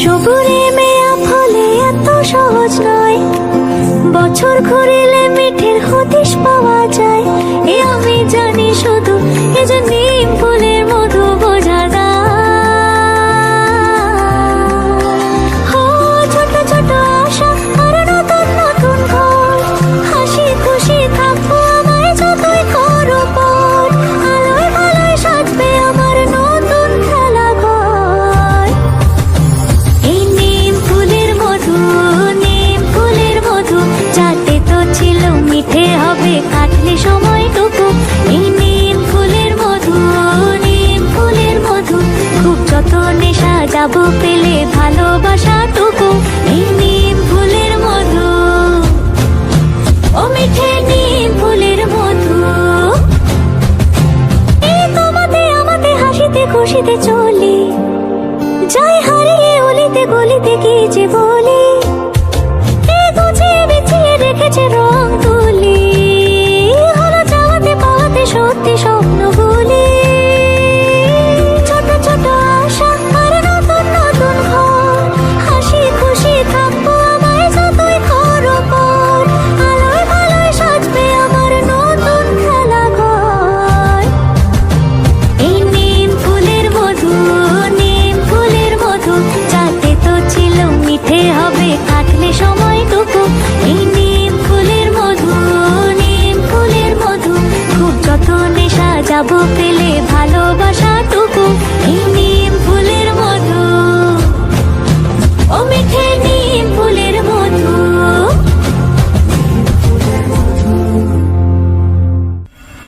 সবুরে মেয়া ফলে এত সহজ নয়। বছর ঘুরিলে মিঠের হতিস পাওয়া মিঠে হবে, কাটলে সময়টুকু। এই নিম ফুলের মধু, নিম ফুলের মধু। খুব যতনে সাজাবো পেলে ভালোবাসাটুকু। এই নিম ফুলের মধু, ও মিঠে নিম ফুলের মধু। এই তোমাতে, আমাতে হাসিতে খুশিতে চলি। যাই হারিয়ে বলি নিম ফুলের মধু, নিম ফুলের মধু। খুব পেলে ভালোবাসাটুকু। নিম ফুলের মধু। ও মিঠে নিম